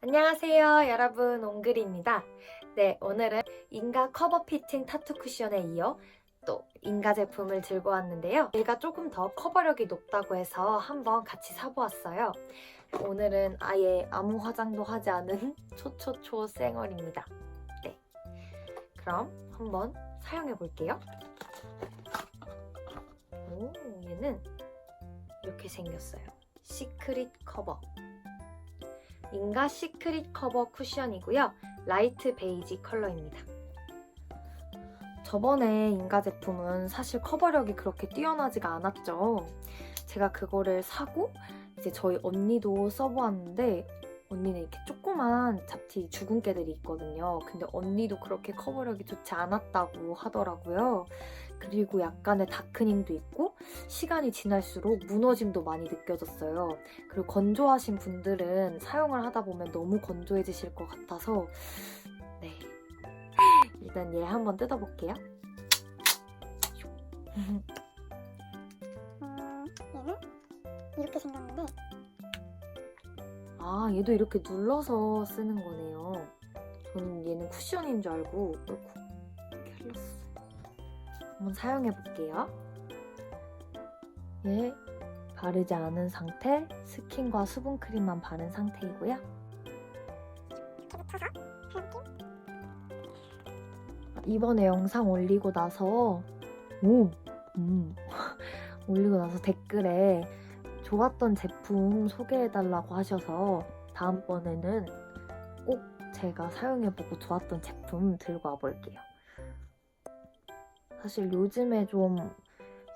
안녕하세요 여러분. 옹글입니다. 네 오늘은 인가 커버 피팅 타투 쿠션에 이어 또 인가 제품을 들고 왔는데요. 얘가 조금 더 커버력이 높다고 해서 한번 같이 사보았어요. 오늘은 아예 아무 화장도 하지 않은 초초초 쌩얼입니다. 네. 그럼 한번 사용해 볼게요. 오 얘는 이렇게 생겼어요 시크릿 커버 인가 시크릿 커버 쿠션이고요. 라이트 베이지 컬러입니다. 저번에 인가 제품은 사실 커버력이 그렇게 뛰어나지가 않았죠. 제가 그거를 사고 이제 저희 언니도 써보았는데 언니는 이렇게 조그만 잡티 주근깨들이 있거든요. 근데 언니도 그렇게 커버력이 좋지 않았다고 하더라고요. 그리고 약간의 다크닝도 있고 시간이 지날수록 무너짐도 많이 느껴졌어요. 그리고 건조하신 분들은 사용을 하다 보면 너무 건조해지실 것 같아서 네 일단 얘 한번 뜯어볼게요. 음, 얘는 이렇게 생겼는데 아 얘도 이렇게 눌러서 쓰는 거네요. 저는 얘는 쿠션인 줄 알고 어이구 캘러스 한번 사용해 볼게요. 얘 바르지 않은 상태 스킨과 수분 크림만 바른 상태이고요. 이번에 영상 올리고 나서 오, 음, 올리고 나서 댓글에 좋았던 제품 소개해달라고 하셔서 다음번에는 꼭 제가 사용해보고 좋았던 제품 들고 와볼게요. 사실 요즘에 좀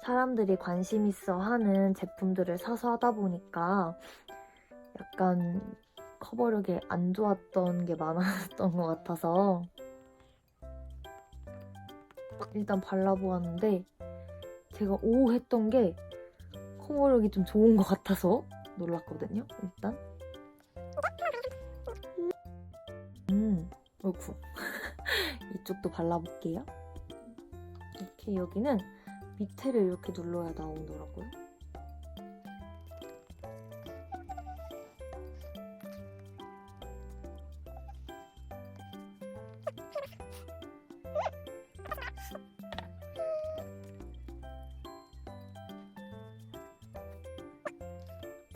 사람들이 관심 있어 하는 제품들을 사서 하다 보니까 약간 커버력이 안 좋았던 게 많았던 것 같아서 일단 발라보았는데 제가 오 했던 게 커버력이 좀 좋은 것 같아서 놀랐거든요. 일단 음, 어이구 이쪽도 발라볼게요. 이렇게 여기는 밑에를 이렇게 눌러야 나오더라고요.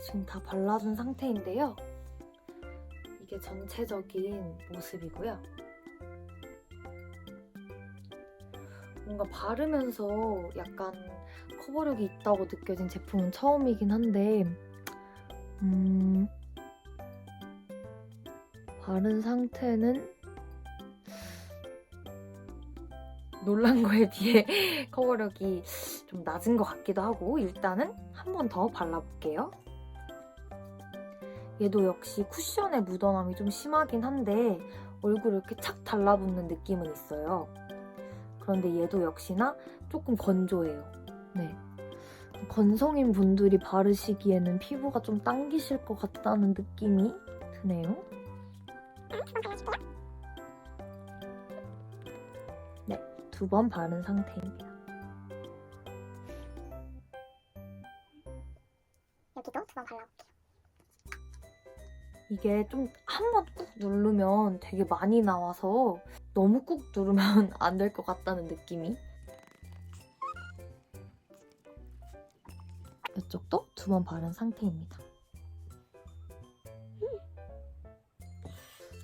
지금 다 발라준 상태인데요. 이게 전체적인 모습이고요. 뭔가 바르면서 약간 커버력이 있다고 느껴진 제품은 처음이긴 한데, 음, 바른 상태는 놀란 거에 비해 커버력이 좀 낮은 것 같기도 하고, 일단은 한 번 더 발라볼게요. 얘도 역시 쿠션의 묻어남이 좀 심하긴 한데 얼굴에 이렇게 착 달라붙는 느낌은 있어요. 그런데 얘도 역시나 조금 건조해요. 네. 건성인 분들이 바르시기에는 피부가 좀 당기실 것 같다는 느낌이 드네요. 네, 두 번 바른 상태입니다. 여기도 두 번 발라볼게요. 이게 좀 한 번 꾹 누르면 되게 많이 나와서 너무 꾹 누르면 안 될 것 같다는 느낌이 이쪽도 두 번 바른 상태입니다.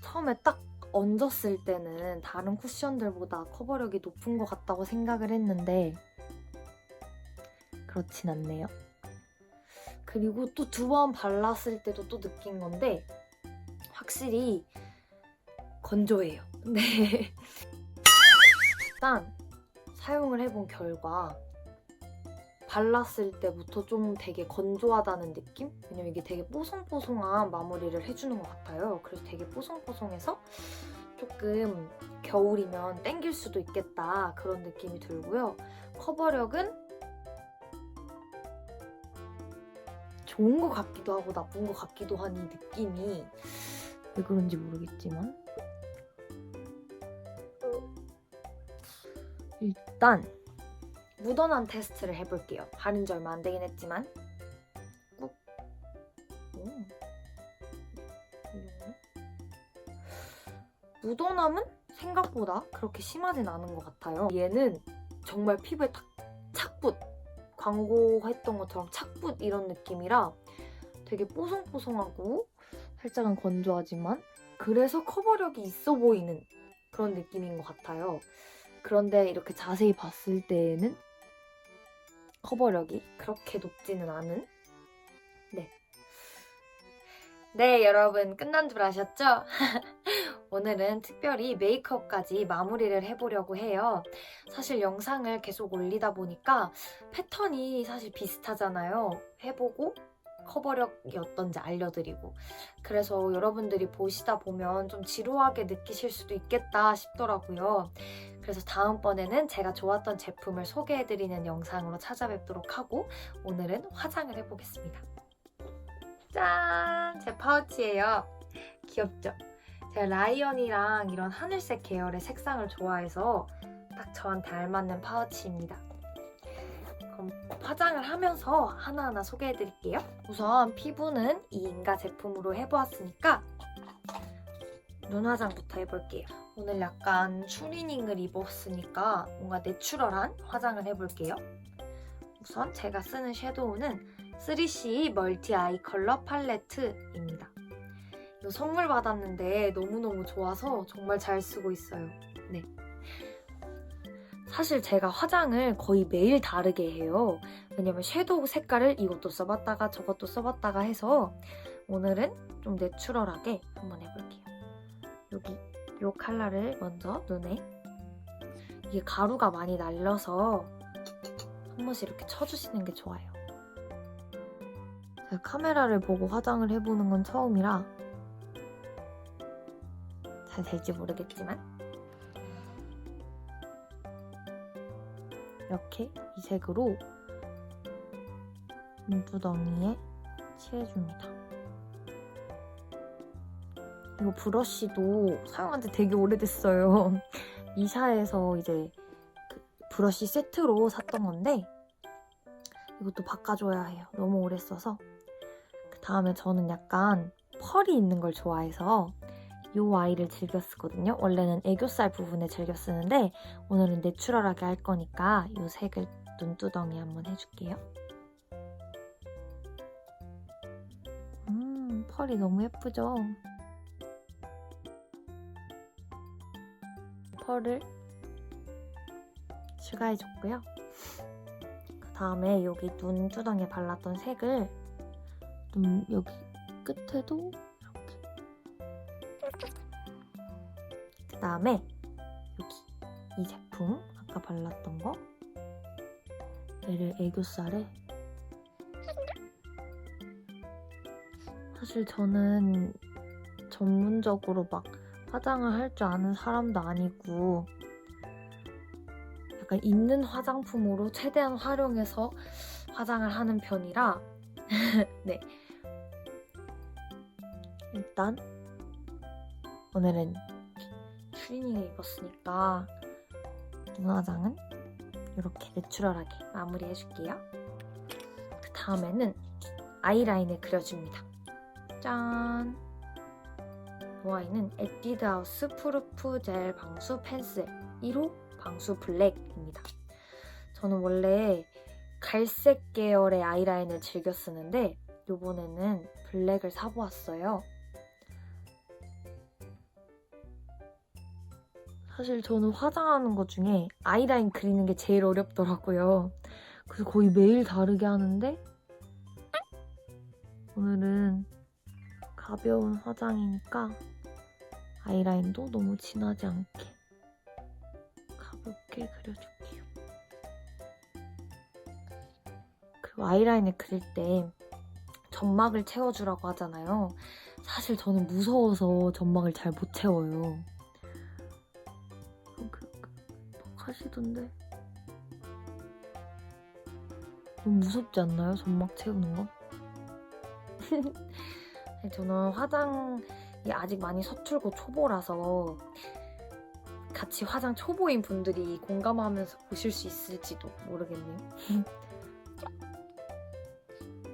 처음에 딱 얹었을 때는 다른 쿠션들보다 커버력이 높은 것 같다고 생각을 했는데 그렇진 않네요. 그리고 또 두 번 발랐을 때도 또 느낀 건데 확실히 건조해요. 네. 일단 사용을 해본 결과 발랐을 때부터 좀 되게 건조하다는 느낌? 왜냐면 이게 되게 뽀송뽀송한 마무리를 해주는 것 같아요. 그래서 되게 뽀송뽀송해서 조금 겨울이면 땡길 수도 있겠다 그런 느낌이 들고요. 커버력은 좋은 것 같기도 하고 나쁜 것 같기도 한 이 느낌이 왜 그런지 모르겠지만 일단 무던한 테스트를 해볼게요. 바른 지 얼마 안 되긴 했지만 꾹. 오. 무던함은 생각보다 그렇게 심하진 않은 것 같아요. 얘는 정말 피부에 탁 착붙 광고했던 것처럼 착붙 이런 느낌이라 되게 뽀송뽀송하고 살짝은 건조하지만 그래서 커버력이 있어 보이는 그런 느낌인 것 같아요. 그런데 이렇게 자세히 봤을 때에는 커버력이 그렇게 높지는 않은 네. 네, 여러분 끝난 줄 아셨죠? 오늘은 특별히 메이크업까지 마무리를 해보려고 해요. 사실 영상을 계속 올리다 보니까 패턴이 사실 비슷하잖아요. 해보고 커버력이 어떤지 알려드리고. 그래서 여러분들이 보시다 보면 좀 지루하게 느끼실 수도 있겠다 싶더라고요. 그래서 다음번에는 제가 좋았던 제품을 소개해드리는 영상으로 찾아뵙도록 하고 오늘은 화장을 해보겠습니다. 짠! 제 파우치예요. 귀엽죠? 제가 라이언이랑 이런 하늘색 계열의 색상을 좋아해서 딱 저한테 알맞는 파우치입니다. 그럼 화장을 하면서 하나하나 소개해드릴게요. 우선 피부는 이 인가 제품으로 해보았으니까 눈 화장부터 해볼게요. 오늘 약간 추리닝을 입었으니까 뭔가 내추럴한 화장을 해볼게요. 우선 제가 쓰는 섀도우는 3CE 멀티 아이 컬러 팔레트입니다. 이거 선물 받았는데 너무너무 좋아서 정말 잘 쓰고 있어요. 네. 사실 제가 화장을 거의 매일 다르게 해요. 왜냐면 섀도우 색깔을 이것도 써봤다가 저것도 써봤다가 해서 오늘은 좀 내추럴하게 한번 해볼게요. 여기 이 컬러를 먼저 눈에 이게 가루가 많이 날려서 한 번씩 이렇게 쳐주시는 게 좋아요. 제가 카메라를 보고 화장을 해보는 건 처음이라 잘 될지 모르겠지만 이렇게 이 색으로 눈두덩이에 칠해줍니다. 이거 브러쉬도 사용한 지 되게 오래됐어요. 이샤에서 이제 그 브러쉬 세트로 샀던 건데 이것도 바꿔줘야 해요. 너무 오래 써서. 그 다음에 저는 약간 펄이 있는 걸 좋아해서 이 아이를 즐겨 쓰거든요. 원래는 애교살 부분에 즐겨 쓰는데 오늘은 내추럴하게 할 거니까 이 색을 눈두덩이 한번 해줄게요. 음, 펄이 너무 예쁘죠? 펄을 추가해줬고요. 그 다음에 여기 눈두덩이에 발랐던 색을 눈 여기 끝에도 이렇게 그 다음에 여기 이 제품 아까 발랐던 거 얘를 애교살에 사실 저는 전문적으로 막 화장을 할 줄 아는 사람도 아니고 약간 있는 화장품으로 최대한 활용해서 화장을 하는 편이라 네. 일단 오늘은 추리닝을 입었으니까 눈 화장은 이렇게 내추럴하게 마무리해줄게요. 그 다음에는 아이라인을 그려줍니다. 짠! 이 아이는 에뛰드하우스 프루프 젤 방수 펜슬 1호 방수 블랙입니다. 저는 원래 갈색 계열의 아이라인을 즐겨 쓰는데 이번에는 블랙을 사보았어요. 사실 저는 화장하는 것 중에 아이라인 그리는 게 제일 어렵더라고요. 그래서 거의 매일 다르게 하는데 오늘은 가벼운 화장이니까 아이라인도 너무 진하지 않게 가볍게 그려줄게요. 그리고 아이라인을 그릴 때 점막을 채워주라고 하잖아요. 사실 저는 무서워서 점막을 잘 못 채워요. 그, 그, 막 하시던데. 너무 무섭지 않나요? 점막 채우는 거? 저는 화장이 아직 많이 서툴고 초보라서 같이 화장 초보인 분들이 공감하면서 보실 수 있을지도 모르겠네요.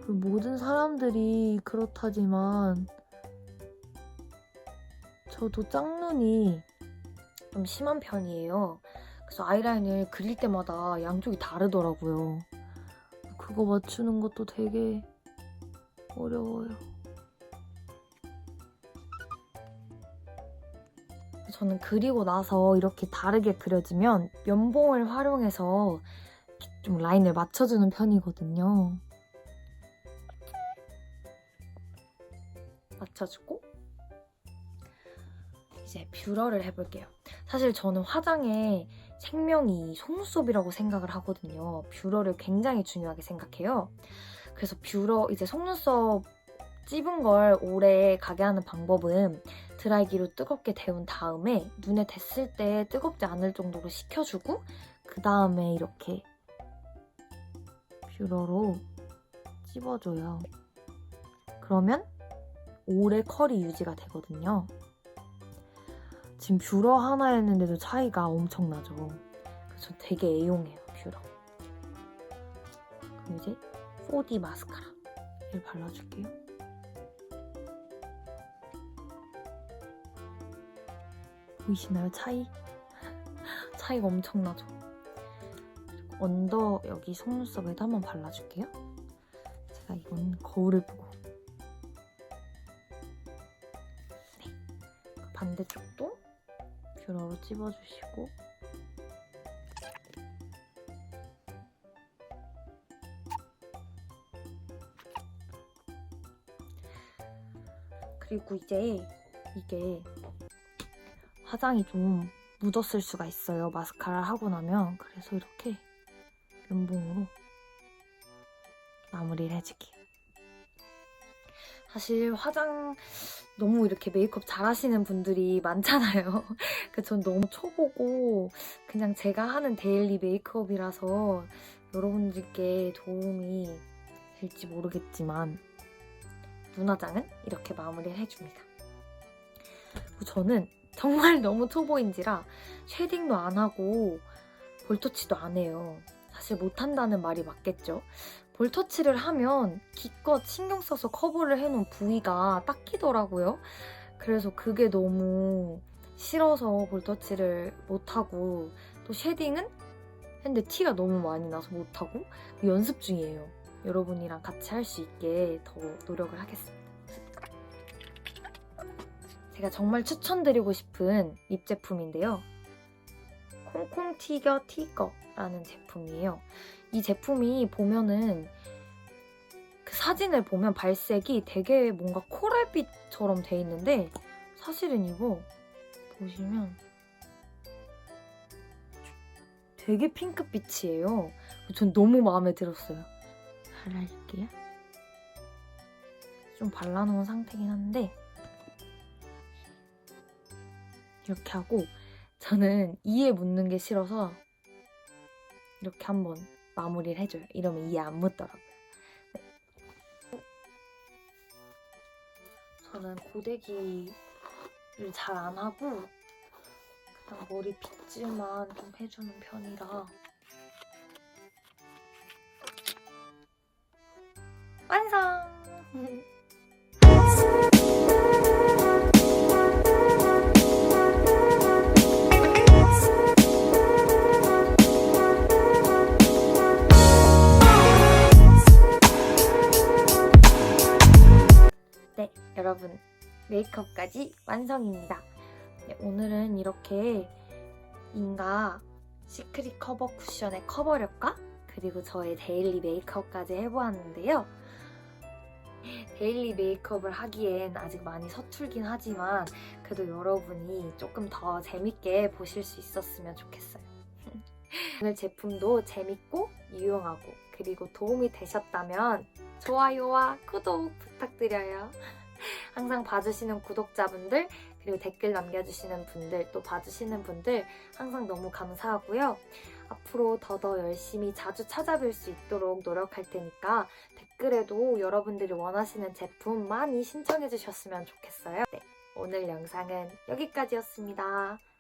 그 모든 사람들이 그렇다지만 저도 짝눈이 좀 심한 편이에요. 그래서 아이라인을 그릴 때마다 양쪽이 다르더라고요. 그거 맞추는 것도 되게 어려워요. 저는 그리고 나서 이렇게 다르게 그려지면 면봉을 활용해서 좀 라인을 맞춰주는 편이거든요. 맞춰주고 이제 뷰러를 해볼게요. 사실 저는 화장에 생명이 속눈썹이라고 생각을 하거든요. 뷰러를 굉장히 중요하게 생각해요. 그래서 뷰러 이제 속눈썹 찝은 걸 오래 가게 하는 방법은 드라이기로 뜨겁게 데운 다음에 눈에 댔을 때 뜨겁지 않을 정도로 식혀주고 그 다음에 이렇게 뷰러로 찝어줘요. 그러면 오래 컬이 유지가 되거든요. 지금 뷰러 하나 했는데도 차이가 엄청나죠. 그래서 저 되게 애용해요, 뷰러. 그럼 이제 4D 마스카라를 발라줄게요. 보이시나요, 차이? 차이가 엄청나죠? 언더 여기 속눈썹에도 한번 발라줄게요. 제가 이건 거울을 보고 반대쪽도 뷰러로 찝어주시고 그리고 이제 이게 화장이 좀 묻었을 수가 있어요 마스카라 하고 나면 그래서 이렇게 면봉으로 마무리를 해줄게요 사실 화장 너무 이렇게 메이크업 잘 하시는 분들이 많잖아요. 그전 너무 초보고 그냥 제가 하는 데일리 메이크업이라서 여러분들께 도움이 될지 모르겠지만 눈화장은 이렇게 마무리를 해줍니다. 저는 정말 너무 초보인지라 쉐딩도 안 하고 볼터치도 안 해요. 사실 못한다는 말이 맞겠죠. 볼터치를 하면 기껏 신경 써서 커버를 해놓은 부위가 딱 끼더라고요. 그래서 그게 너무 싫어서 볼터치를 못하고 또 쉐딩은 했는데 티가 너무 많이 나서 못하고 연습 중이에요. 여러분이랑 같이 할 수 있게 더 노력을 하겠습니다. 제가 정말 추천드리고 싶은 립 제품인데요. 콩콩 티겨 티거라는 제품이에요. 이 제품이 보면은 그 사진을 보면 발색이 되게 뭔가 코랄빛처럼 돼 있는데 사실은 이거 보시면 되게 핑크빛이에요. 전 너무 마음에 들었어요. 발라줄게요. 좀 발라놓은 상태긴 한데 이렇게 하고 저는 이에 묻는 게 싫어서 이렇게 한번 마무리를 해줘요. 이러면 이에 안 묻더라고요. 네. 저는 고데기를 잘 안 하고 그냥 머리 빗질만 좀 해주는 편이라 완성! 여러분 메이크업까지 완성입니다. 네, 오늘은 이렇게 인가 시크릿 커버 쿠션의 커버력과 그리고 저의 데일리 메이크업까지 해보았는데요. 데일리 메이크업을 하기엔 아직 많이 서툴긴 하지만 그래도 여러분이 조금 더 재밌게 보실 수 있었으면 좋겠어요. 오늘 제품도 재밌고 유용하고 그리고 도움이 되셨다면 좋아요와 구독 부탁드려요. 항상 봐주시는 구독자분들 그리고 댓글 남겨주시는 분들 또 봐주시는 분들 항상 너무 감사하고요. 앞으로 더더 열심히 자주 찾아뵐 수 있도록 노력할 테니까 댓글에도 여러분들이 원하시는 제품 많이 신청해 주셨으면 좋겠어요. 네, 오늘 영상은 여기까지였습니다.